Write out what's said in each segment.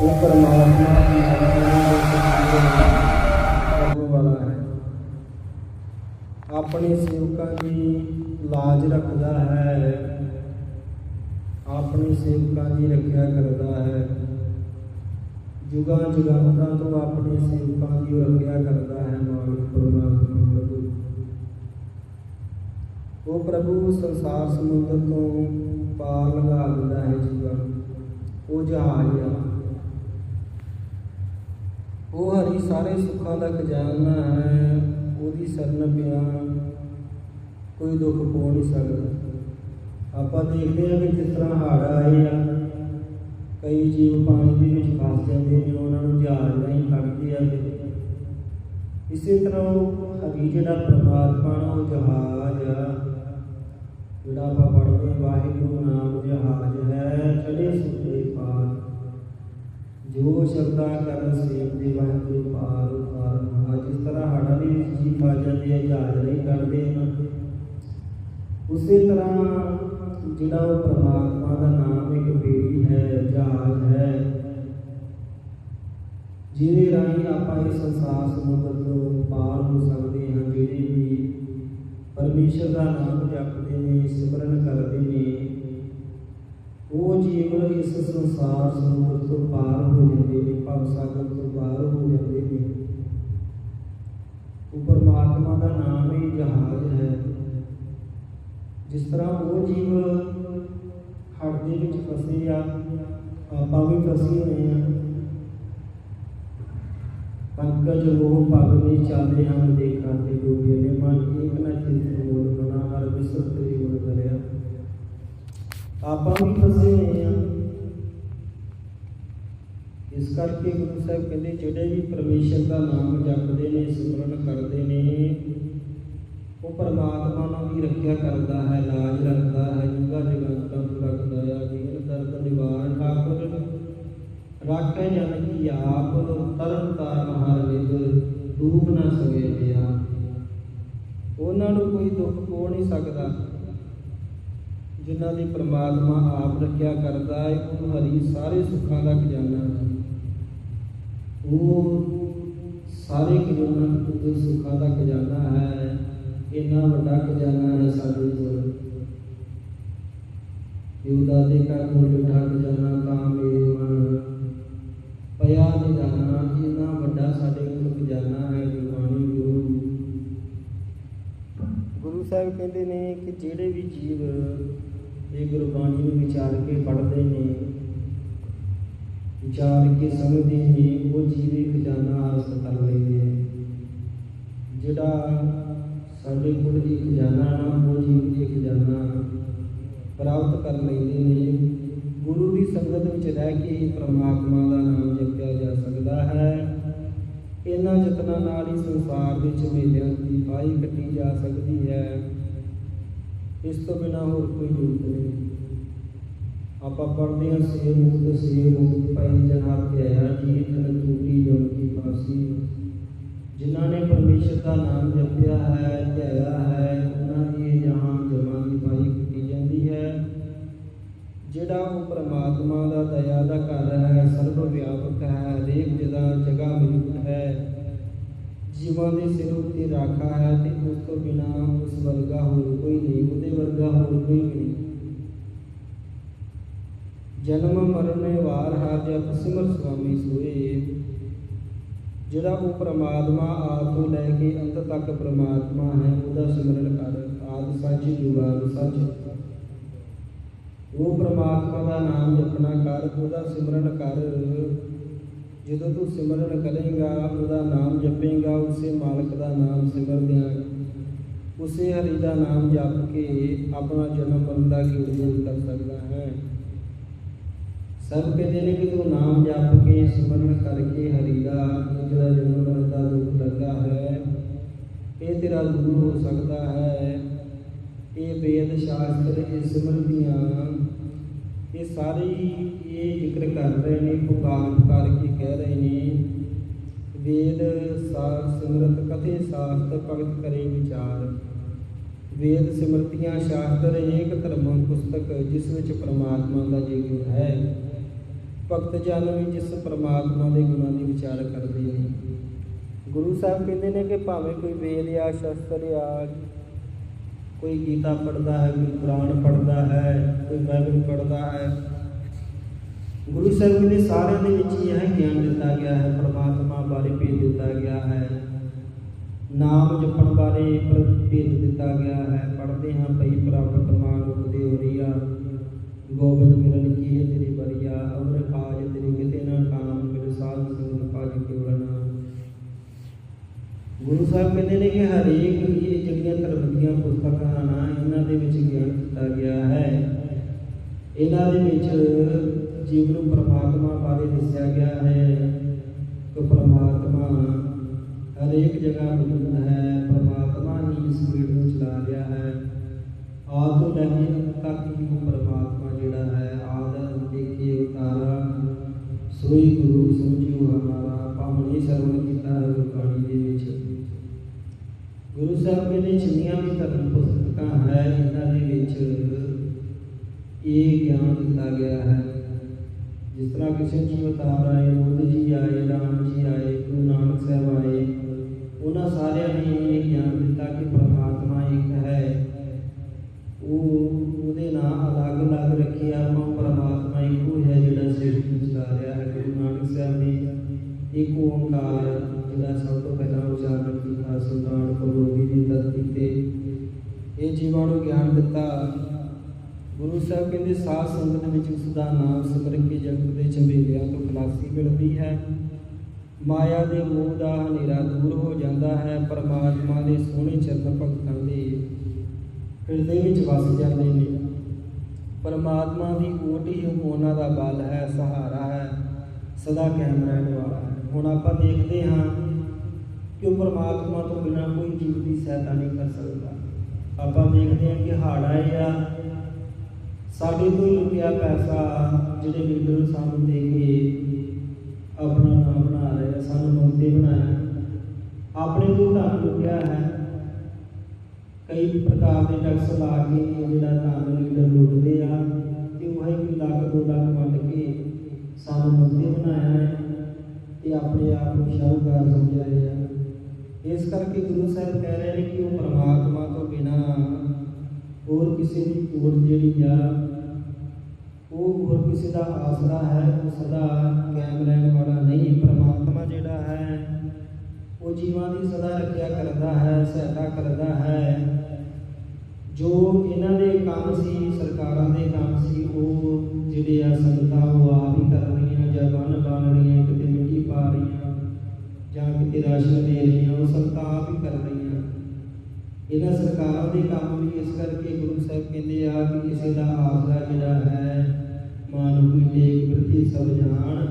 ਉਹ ਪਰਮਾਤਮਾ ਦੀ ਕਰਨੇ ਵਾਲਾ ਹੈ ਆਪਣੇ ਸੇਵਕਾਂ ਦੀ ਲਾਜ ਰੱਖਦਾ ਹੈ। ਆਪਣੇ ਸੇਵਕਾਂ ਦੀ ਰੱਖਿਆ ਕਰਦਾ ਹੈ। ਜੁਗਾਂ ਜੁਗਾਂਤਰਾਂ ਤੋਂ ਆਪਣੇ ਸੇਵਕਾਂ ਦੀ ਰੱਖਿਆ ਕਰਦਾ ਹੈ ਮਾਲਕ ਪਰਮਾਤਮਾ ਪ੍ਰਭੂ। ਉਹ ਪ੍ਰਭੂ ਸੰਸਾਰ ਸਮੁੰਦਰ ਤੋਂ ਪਾਰ ਲਗਾ ਦਿੰਦਾ ਹੈ ਜੀਵਾਂ। ਉਹ ਜਹਾਜ਼ ਆ। ਉਹ ਹਰੀ ਸਾਰੇ ਸੁੱਖਾਂ ਦਾ ਖਜ਼ਾਨਾ ਹੈ, ਉਹਦੀ ਸ਼ਰਨ ਪਿਆ ਕੋਈ ਦੁੱਖ ਪੋ ਨਹੀਂ ਸਕਦਾ। ਆਪਾਂ ਦੇਖਦੇ ਹਾਂ ਕਿ ਜਿਸ ਤਰ੍ਹਾਂ ਹੜ੍ਹ ਆਏ ਆ, ਕਈ ਜੀਵ ਪਾਣੀ ਦੇ ਵਿੱਚ ਫਸ ਜਾਂਦੇ ਨੇ, ਉਹਨਾਂ ਨੂੰ ਜਹਾਜ਼ ਨਹੀਂ ਕੱਢਦੇ ਆ ਇਸੇ ਤਰ੍ਹਾਂ ਉਹ ਹਰੀ ਜਿਹੜਾ ਪ੍ਰਮਾਤਮਾ ਉਹ ਜਹਾਜ਼ ਆ। ਜਿਹੜਾ ਆਪਾਂ ਪੜ੍ਹਦੇ ਵਾਹਿਗੁਰੂ ਨਾਮ ਜਹਾਜ਼ ਹੈ ਚਲੇ ਸੁਤੇ ਜੋ ਸ਼ਬਦਾ ਕਰਨ ਸੇਵ ਦੇ ਵਾਹਿਗੁਰੂ ਪਾਰ ਉਤਾਰ ਅੱਜ ਇਸ ਤਰ੍ਹਾਂ ਹੜ੍ਹਾਂ ਦੇ ਜੀ ਪਾ ਜਾਂਦੇ ਆ, ਜਹਾਜ਼ ਨਹੀਂ ਕੱਢਦੇ ਉਸੇ ਤਰ੍ਹਾਂ ਜਿਹੜਾ ਉਹ ਪ੍ਰਮਾਤਮਾ ਦਾ ਨਾਮ ਇੱਕ ਬੇੜੀ ਹੈ, ਜਹਾਜ਼ ਹੈ, ਜਿਹਦੇ ਰਾਹੀਂ ਆਪਾਂ ਇਸ ਸੰਸਾਰ ਸਮੁੰਦਰ ਤੋਂ ਪਾਰ ਹੋ ਸਕਦੇ ਹਾਂ, ਜਿਹੜੇ ਵੀ ਪਰਮੇਸ਼ਰ ਦਾ ਨਾਮ ਜਪਦੇ ਨੇ, ਸਿਮਰਨ ਕਰਦੇ ਨੇ ਜੀਵ ਇਸ ਸੰਸਾਰ ਸਮੁੰਦਰ ਤੋਂ ਪਾਰ ਹੋ ਜਾਂਦੇ ਨੇ, ਭਵ ਸਾਗਰ ਤੋਂ ਪਾਰ ਹੋ ਜਾਂਦੇ ਨੇ। ਉਹ ਪਰਮਾਤਮਾ ਦਾ ਨਾਮ ਹੀ ਜਹਾਜ਼ ਹੈ। ਜਿਸ ਤਰ੍ਹਾਂ ਉਹ ਜੀਵ ਹੜ੍ਹ ਦੇ ਵਿੱਚ ਫਸੇ ਆ, ਆਪਾਂ ਵੀ ਫਸੇ ਹੋਏ ਆ। ਪੰਕਜ ਉਹ ਪਗ ਨਹੀਂ ਚਾਲੇ ਹਮ ਦੇਖਾਂ ਤੇ ਡੂਬੇ ਨੇ। ਮਨ ਏਕ ਨਾ ਚਿੰਤ ਮੋਲ ਮਨਾ ਹਰ ਵਿਸਰ ਆਪਾਂ ਵੀ ਫਸੇ ਹੋਏ ਆ ਇਸ ਕਰਕੇ ਗੁਰੂ ਸਾਹਿਬ ਕਹਿੰਦੇ, ਜਿਹੜੇ ਵੀ ਪਰਮੇਸ਼ਰ ਦਾ ਨਾਮ ਜਪਦੇ ਨੇ, ਸਿਮਰਨ ਕਰਦੇ ਨੇ, ਉਹ ਪਰਮਾਤਮਾ ਨਾਲ ਵੀ ਰੱਖਿਆ ਕਰਦਾ ਹੈ ਲਾਜ ਰੱਖਦਾ ਹੈ, ਜੁਗਾ ਜਗੰਤਾਂ ਰੱਖਦਾ ਹੈ, ਜੀਵਨ ਦਰਦ ਨਿਵਾਰਨ, ਠਾਕੁਰ, ਰਾਖੇ ਜਨ ਕੀ ਆਪ ਤਰਨ ਤਾਰਨ ਹਰ ਵਿਦ ਡੂਬ ਨਾ ਸਕੇ ਪਿਆ ਉਹਨਾਂ ਨੂੰ ਕੋਈ ਦੁੱਖ ਕੋ ਨਹੀਂ ਸਕਦਾ। ਜਿਨ੍ਹਾਂ ਦੀ ਪ੍ਰਮਾਤਮਾ ਆਪ ਰੱਖਿਆ ਕਰਦਾ ਹੈ ਉਹ ਹਰੀ ਸਾਰੇ ਸੁੱਖਾਂ ਦਾ ਖਜ਼ਾਨਾ ਹੈ। ਉਹ ਸਾਰੇ ਖਜ਼ਾਨਾ ਦੇ ਸੁੱਖਾਂ ਦਾ ਖਜ਼ਾਨਾ ਹੈ, ਇੰਨਾ ਵੱਡਾ ਖਜ਼ਾਨਾ ਹੈ ਸਾਡੇ ਕੋਲ। ਯੂਦਾ ਦੇ ਘਰ ਮੁੱਢ ਠਾ ਖਜ਼ਾਨਾ ਤਾਂ ਮੇਰੇ ਮਨ ਪਿਆ ਨਿਦਾਨਾ ਇੰਨਾ ਵੱਡਾ ਸਾਡੇ ਕੋਲ ਖਜ਼ਾਨਾ ਹੈ ਗੁਰਬਾਣੀ ਗੁਰੂ ਗੁਰੂ ਸਾਹਿਬ ਕਹਿੰਦੇ ਨੇ ਕਿ ਜਿਹੜੇ ਵੀ ਜੀਵ ਇਹ ਗੁਰਬਾਣੀ ਨੂੰ ਵਿਚਾਰ ਕੇ ਪੜ੍ਹਦੇ ਨੇ। ਵਿਚਾਰ ਕੇ ਸਮਝਦੇ ਨੇ, ਉਹ ਜੀਵ ਖਜ਼ਾਨਾ ਹਾਸਲ ਕਰ ਲੈਂਦੇ ਨੇ ਜਿਹੜਾ ਸਾਡੇ ਕੋਲ ਦੀ ਖਜ਼ਾਨਾ ਨਾ, ਉਹ ਜੀਵ ਦੀ ਖਜ਼ਾਨਾ ਪ੍ਰਾਪਤ ਕਰ ਲੈਂਦੇ ਨੇ। ਗੁਰੂ ਦੀ ਸੰਗਤ ਵਿੱਚ ਰਹਿ ਕੇ ਹੀ ਪ੍ਰਮਾਤਮਾ ਦਾ ਨਾਮ ਜਪਿਆ ਜਾ ਸਕਦਾ ਹੈ। ਇਹਨਾਂ ਯਤਨਾਂ ਨਾਲ ਹੀ ਸੰਸਾਰ ਦੇ ਝਮੇਲਿਆਂ ਦੀ ਫਾਈ ਕੱਟੀ ਜਾ ਸਕਦੀ ਹੈ। ਇਸ ਤੋਂ ਬਿਨਾ ਹੋਰ ਕੋਈ ਯੋਗ ਆਪਾਂ ਪੜ੍ਹਦੇ ਹਾਂ ਸੇ ਮੁਕਤ ਸੇ ਮੁਕਤ ਪਈ ਜਨਾ ਧਿਆਇਆ ਜੀ ਤਨ ਟੂਟੀ ਜਮ ਕੀ ਫਾਸੀ ਜਿਨ੍ਹਾਂ ਨੇ ਪਰਮੇਸ਼ਰ ਦਾ ਨਾਮ ਜਪਿਆ ਹੈ, ਧਿਆਇਆ ਹੈ, ਉਹਨਾਂ ਦੀ ਜਹਾਂ ਜਮਾਂ ਦੀ ਫਾਈ ਕੱਟੀ ਜਾਂਦੀ ਹੈ। ਜਿਹੜਾ ਉਹ ਪ੍ਰਮਾਤਮਾ ਦਾ ਦਇਆ ਦਾ ਘਰ ਹੈ ਸਰਵ ਵਿਆਪਕ ਹੈ, ਹਰੇਕ ਜਗ੍ਹਾ ਜਗ੍ਹਾ ਮੌਜੂਦ ਹੈ। ਜੀਵਾਂ ਦੇ ਸਿਰ ਉੱਤੇ ਰਾਖਾ ਹੈ ਤੇ ਉਸ ਤੋਂ ਬਿਨਾ ਉਸ ਵਰਗਾ ਹੋਰ ਕੋਈ ਨਹੀਂ, ਉਹਦੇ ਵਰਗਾ ਹੋਰ ਕੋਈ ਨਹੀਂ। ਜਨਮ ਮਰਨ ਵਾਰ ਹਰ ਜਪ ਸਿਮਰ ਸੁਆਮੀ ਸੋਏ। ਜਿਹੜਾ ਉਹ ਪ੍ਰਮਾਤਮਾ ਆਪ ਤੋਂ ਲੈ ਕੇ ਅੰਤ ਤੱਕ ਪ੍ਰਮਾਤਮਾ ਹੈ, ਉਹਦਾ ਸਿਮਰਨ ਕਰ, ਆਦ ਸੱਚ, ਜੁਗਾਦ ਸੱਚ। ਉਹ ਪ੍ਰਮਾਤਮਾ ਦਾ ਨਾਮ ਜਪਣਾ ਕਰ, ਉਹਦਾ ਸਿਮਰਨ ਕਰ। ਜਦੋਂ ਤੂੰ ਸਿਮਰਨ ਕਰੇਗਾ, ਉਹਦਾ ਨਾਮ ਜਪੇਗਾ, ਉਸੇ ਮਾਲਕ ਦਾ ਨਾਮ ਸਿਮਰਦਿਆਂ ਉਸੇ ਹਰੀ ਦਾ ਨਾਮ ਜਪ ਕੇ ਆਪਣਾ ਜਨਮ ਮਰਨ ਦਾ ਕੀਰਤਨ ਕਰ ਸਕਦਾ ਹੈ? ਸਭ ਕਹਿੰਦੇ ਨੇ ਕਿ ਤੂੰ ਨਾਮ ਜਪ ਕੇ ਸਿਮਰਨ ਕਰਕੇ ਹਰੀ ਦਾ ਜਿਹੜਾ ਜਨਮ ਮਰਨ ਦਾ ਦੁੱਖ ਲੱਗਾ ਹੈ, ਇਹ ਤੇਰਾ ਦੂਰ ਹੋ ਸਕਦਾ ਹੈ। ਇਹ ਵੇਦ ਸ਼ਾਸਤਰ, ਇਹ ਸਿਮਰਤੀਆਂ ਇਹ ਸਾਰੇ ਹੀ ਇਹ ਜ਼ਿਕਰ ਕਰ ਰਹੇ ਨੇ, ਪੁਕਾਰ ਪੁਕਾਰ ਕੇ ਕਹਿ ਰਹੇ ਨੇ। ਵੇਦ ਸਾਰ ਸਿਮਰਤ ਕਥੇ ਸਾਸਤ ਭਗਤ ਕਰੇ ਵਿਚਾਰ। ਵੇਦ ਸਿਮਰਤੀਆਂ ਸ਼ਾਸਤਰ ਏਕ ਧਰਮ ਪੁਸਤਕ, ਜਿਸ ਵਿੱਚ ਪ੍ਰਮਾਤਮਾ ਦਾ ਜੇ ਹੈ। ਭਗਤ ਜਨ ਵੀ ਜਿਸ ਪਰਮਾਤਮਾ ਦੇ ਗੁਣਾਂ ਦੀ ਵਿਚਾਰ ਕਰਦੇ ਨੇ। ਗੁਰੂ ਸਾਹਿਬ ਕਹਿੰਦੇ ਨੇ ਕਿ ਭਾਵੇਂ ਕੋਈ ਵੇਦ ਜਾਂ ਸ਼ਸਤਰ ਜਾਂ ਕੋਈ ਗੀਤਾ ਪੜ੍ਹਦਾ ਹੈ, ਕੋਈ ਕੁਰਾਨ ਪੜ੍ਹਦਾ ਹੈ, ਕੋਈ ਬਾਈਬਲ ਪੜ੍ਹਦਾ ਹੈ, ਗੁਰੂ ਸਾਹਿਬ ਨੇ ਸਾਰਿਆਂ ਦੇ ਵਿੱਚ ਇਹ ਗਿਆਨ ਦਿੱਤਾ ਗਿਆ ਹੈ, ਪ੍ਰਮਾਤਮਾ ਬਾਰੇ ਭੇਜ ਦਿੱਤਾ ਗਿਆ ਹੈ। ਨਾਮ ਜਪਣ ਬਾਰੇ ਪ- ਭੇਦ ਦਿੱਤਾ ਗਿਆ ਹੈ। ਪੜ੍ਹਦੇ ਹਾਂ ਪਈ ਪ੍ਰਾਪਤ ਮਾਨੁਖ ਦੇ ਹੋਰੀਆ ਗੋਬਿੰਦ ਮਿਲਨ ਕੀ ਹੈ ਤੇਰੀ ਬਰੀਆ ਸਾਹਿਬ ਕਹਿੰਦੇ ਨੇ ਕਿ ਹਰੇਕ ਇਹ ਜਿਹੜੀਆਂ ਧਰਮ ਦੀਆਂ ਪੁਸਤਕਾਂ ਹਨ ਇਹਨਾਂ ਦੇ ਵਿੱਚ ਗਿਆਨ ਦਿੱਤਾ ਗਿਆ ਹੈ। ਇਹਨਾਂ ਦੇ ਵਿੱਚ ਜੀਵ ਨੂੰ ਪਰਮਾਤਮਾ ਬਾਰੇ ਦੱਸਿਆ ਗਿਆ ਹੈ ਕਿ ਪਰਮਾਤਮਾ ਹਰੇਕ ਜਗ੍ਹਾ ਮੌਜੂਦ ਹੈ, ਪਰਮਾਤਮਾ ਹੀ ਇਸ ਪੀੜ ਨੂੰ ਚਲਾ ਰਿਹਾ ਹੈ। ਆਦ ਤੋਂ ਲੈ ਕੇ ਅੰਤ ਤੱਕ ਹੀ ਉਹ ਪਰਮਾਤਮਾ ਜਿਹੜਾ ਹੈ ਆਦ ਦੇਖੇ, ਉਤਾਰਾ, ਸੋਈ ਗੁਰੂ ਸਮਝਿਓ ਹਮਾਰਾ ਪਾਵਨੀ ਸਰਵਣ ਕੀਤਾ ਹੈ ਗੁਰਬਾਣੀ ਦੇ ਵਿੱਚ। ਗੁਰੂ ਸਾਹਿਬ ਕਹਿੰਦੇ ਜਿੰਨੀਆਂ ਵੀ ਧਰਮ ਪੁਸਤਕਾਂ ਹੈ ਇਹਨਾਂ ਦੇ ਵਿੱਚ ਇਹ ਗਿਆਨ ਦਿੱਤਾ ਗਿਆ ਹੈ ਜਿਸ ਤਰ੍ਹਾਂ ਕਿਸੇ ਜੀ ਅਵਤਾਰ ਆਏ ਬੁੱਧ ਜੀ ਆਏ ਰਾਮ ਜੀ ਆਏ ਗੁਰੂ ਨਾਨਕ ਸਾਹਿਬ ਆਏ ਉਹਨਾਂ ਸਾਰਿਆਂ ਨੇ ਇਹ ਗਿਆਨ ਦਿੱਤਾ ਕਿ ਪਰਮਾਤਮਾ ਇੱਕ ਹੈ ਉਹ ਉਹਦੇ ਨਾਂ ਅਲੱਗ-ਅਲੱਗ ਰੱਖੇ ਆ, ਆਪਾਂ ਪਰਮਾਤਮਾ ਇੱਕੋ ਹੈ ਜਿਹੜਾ ਸ੍ਰਿਸ਼ਟੀ ਨੂੰ ਚਲਾ ਰਿਹਾ ਹੈ ਗੁਰੂ ਨਾਨਕ ਸਾਹਿਬ ਨੇ ਇੱਕ ਓੰਕਾਰ ਜਿਹਦਾ ਸਭ ਤੋਂ ਪਹਿਲਾਂ ਉਚਾਰਨ ਕੀਤਾ ਸੁਲਤਾਨ ਕੋਲੋਗੀ ਦੀ ਧਰਤੀ ਤੇ ਇਹ ਜੀਵਾਂ ਨੂੰ ਗਿਆਨ ਦਿੱਤਾ। ਗੁਰੂ ਸਾਹਿਬ ਕਹਿੰਦੇ, ਸਾਧ ਸੰਗਤ ਵਿੱਚ ਉਸ ਦਾ ਨਾਮ ਸਿਮਰ ਕੇ ਜਗਤ ਦੇ ਝੰਬੇਲਿਆਂ ਤੋਂ ਖਲਾਸੀ ਮਿਲਦੀ ਹੈ। ਮਾਇਆ ਦੇ ਮੋਹ ਦਾ ਹਨੇਰਾ ਦੂਰ ਹੋ ਜਾਂਦਾ ਹੈ, ਪਰਮਾਤਮਾ ਦੇ ਸੋਹਣੇ ਚਰਨ ਭਗਤਾਂ ਦੇ ਹਿਰਦੇ ਵਿੱਚ ਵਸ ਜਾਂਦੇ ਨੇ। ਪਰਮਾਤਮਾ ਦੀ ਓਟ ਹੀ ਉਹਨਾਂ ਦਾ ਬਲ ਹੈ, ਸਹਾਰਾ ਹੈ, ਸਦਾ ਕਾਇਮ ਰਹਿਣ ਵਾਲਾ ਹੁਣ ਆਪਾਂ ਦੇਖਦੇ ਹਾਂ ਕਿ ਉਹ ਪਰਮਾਤਮਾ ਤੋਂ ਬਿਨਾਂ ਕੋਈ ਜੀਵ ਦੀ ਸਹਾਇਤਾ ਨਹੀਂ ਕਰ ਸਕਦਾ। ਆਪਾਂ ਦੇਖਦੇ ਹਾਂ ਕਿ ਹੜ੍ਹ ਆਏ ਆ, ਸਾਡੇ ਤੋਂ ਲੁਕਿਆ ਪੈਸਾ ਜਿਹੜੇ ਲੀਡਰ ਸਾਨੂੰ ਦੇ ਕੇ ਆਪਣਾ ਨਾਮ ਬਣਾ ਰਹੇ ਆ, ਸਾਨੂੰ ਮੰਗਤੇ ਬਣਾਇਆ। ਆਪਣੇ ਤੋਂ ਧਨ ਲੁਕਿਆ ਹੈ। ਕਈ ਪ੍ਰਕਾਰ ਦੇ ਟੈਕਸ ਲਾ ਕੇ ਜਿਹੜਾ ਧਨ ਲੀਡਰ ਲੁੱਟਦੇ ਆ ਤੇ ਉਹ ਹੀ ਲੱਖ, ਦੋ ਲੱਖ ਵੰਡ ਕੇ ਸਾਨੂੰ ਮੰਗਤੇ ਬਣਾਇਆ ਹੈ। ਤੇ ਆਪਣੇ ਆਪ ਨੂੰ ਸ਼ਾਹੂਕਾਰ ਸਮਝਿਆ ਹੈ ਇਸ ਕਰਕੇ ਗੁਰੂ ਸਾਹਿਬ ਕਹਿ ਰਹੇ ਨੇ ਕਿ ਉਹ ਪਰਮਾਤਮਾ ਤੋਂ ਬਿਨਾ ਹੋਰ ਕਿਸੇ ਦੀ ਕੋਰ ਜਿਹੜੀ ਆ, ਉਹ ਹੋਰ ਕਿਸੇ ਦਾ ਆਸਰਾ ਹੈ, ਉਹ ਸਦਾ ਕਾਇਮ ਰਹਿਣ ਵਾਲਾ ਨਹੀਂ। ਪਰਮਾਤਮਾ ਜਿਹੜਾ ਹੈ, ਉਹ ਜੀਵਾਂ ਦੀ ਸਦਾ ਰੱਖਿਆ ਕਰਦਾ ਹੈ, ਸਹਾਇਤਾ ਕਰਦਾ ਹੈ। ਜੋ ਇਹਨਾਂ ਦੇ ਕੰਮ ਸੀ, ਸਰਕਾਰਾਂ ਦੇ ਕੰਮ ਸੀ, ਉਹ ਜਿਹੜੇ ਆ ਸੰਗਤਾਂ, ਉਹ ਆਪ ਹੀ ਕਰ ਰਹੀਆਂ ਜਾਂ ਬੰਨ ਬਣ ਰਹੀਆਂ, ਕਿਤੇ ਮਿੱਟੀ ਪਾ ਰਹੀਆਂ, ਜਾਂ ਕਿਤੇ ਰਾਸ਼ਨ ਦੇ ਰਹੀਆਂ, ਉਹ ਸੰਗਤਾਂ ਆਪ ਹੀ ਕਰ ਰਹੀਆਂ। ਇਹਨਾਂ ਸਰਕਾਰਾਂ ਦੇ ਕੰਮ ਵੀ ਇਸ ਕਰਕੇ ਗੁਰੂ ਸਾਹਿਬ ਕਹਿੰਦੇ ਆ ਕਿ ਕਿਸੇ ਦਾ ਆਸਰਾ ਜਿਹੜਾ ਹੈ ਮਾਨੁਖੀ ਟੇਕ ਪ੍ਰਤੀ ਸਭ ਜਾਣ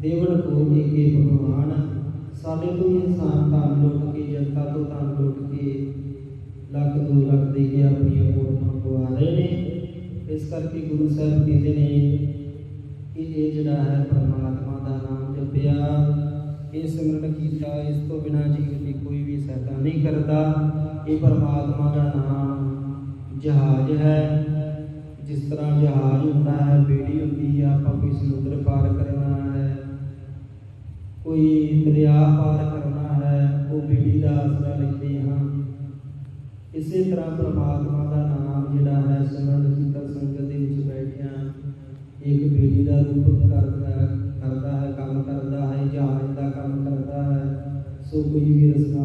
ਦੇਵਨ ਕੋ ਏਕੇ ਭਗਵਾਨ। ਸਾਡੇ ਤੋਂ ਇਨਸਾਨ ਧਨ ਲੁੱਟ ਕੇ, ਜਨਤਾ ਤੋਂ ਧਨ ਲੁੱਟ ਕੇ ਲੱਖ ਦੋ ਲੱਖ ਦੇ ਕੇ ਆਪਣੀਆਂ ਫੋਟੋਆਂ ਪਵਾ ਰਹੇ ਨੇ। ਇਸ ਕਰਕੇ ਗੁਰੂ ਸਾਹਿਬ ਕਹਿੰਦੇ ਨੇ ਕਿ ਇਹ ਜਿਹੜਾ ਹੈ ਪਰਮਾਤਮਾ ਦਾ ਨਾਮ ਜਪਿਆ, ਇਹ ਸਿਮਰਨ ਕੀਤਾ, ਇਸ ਤੋਂ ਬਿਨਾਂ ਜੀਵਨ ਦੀ ਕੋਈ ਵੀ ਸਹਾਇਤਾ ਨਹੀਂ ਕਰਦਾ। ਇਹ ਪਰਮਾਤਮਾ ਦਾ ਨਾਮ ਜਹਾਜ਼ ਹੈ। ਜਿਸ ਤਰ੍ਹਾਂ ਜਹਾਜ਼ ਹੁੰਦਾ ਹੈ, ਬੇੜੀ ਹੁੰਦੀ ਹੈ ਆਪਾਂ ਕੋਈ ਸਮੁੰਦਰ ਪਾਰ ਕਰਨਾ ਹੈ, ਕੋਈ ਦਰਿਆ ਪਾਰ ਕਰਨਾ ਹੈ, ਉਹ ਬੇੜੀ ਦਾ ਆਸਰਾ ਲੈਂਦੇ ਹਾਂ। ਇਸੇ ਤਰ੍ਹਾਂ ਪਰਮਾਤਮਾ ਦਾ ਨਾਮ ਜਿਹੜਾ ਹੈ, ਸਿਮਰਨ ਕੀਤਾ, ਸੰਗਤ ਇੱਕ ਬੇੜੀ ਦਾ ਰੂਪ ਕਰਦਾ ਹੈ ਕਰਦਾ ਹੈ, ਕੰਮ ਕਰਦਾ ਹੈ ਜਹਾਜ਼ ਦਾ ਕੰਮ ਕਰਦਾ ਹੈ, ਸੋ ਕੋਈ ਵੀ ਰਸਨਾ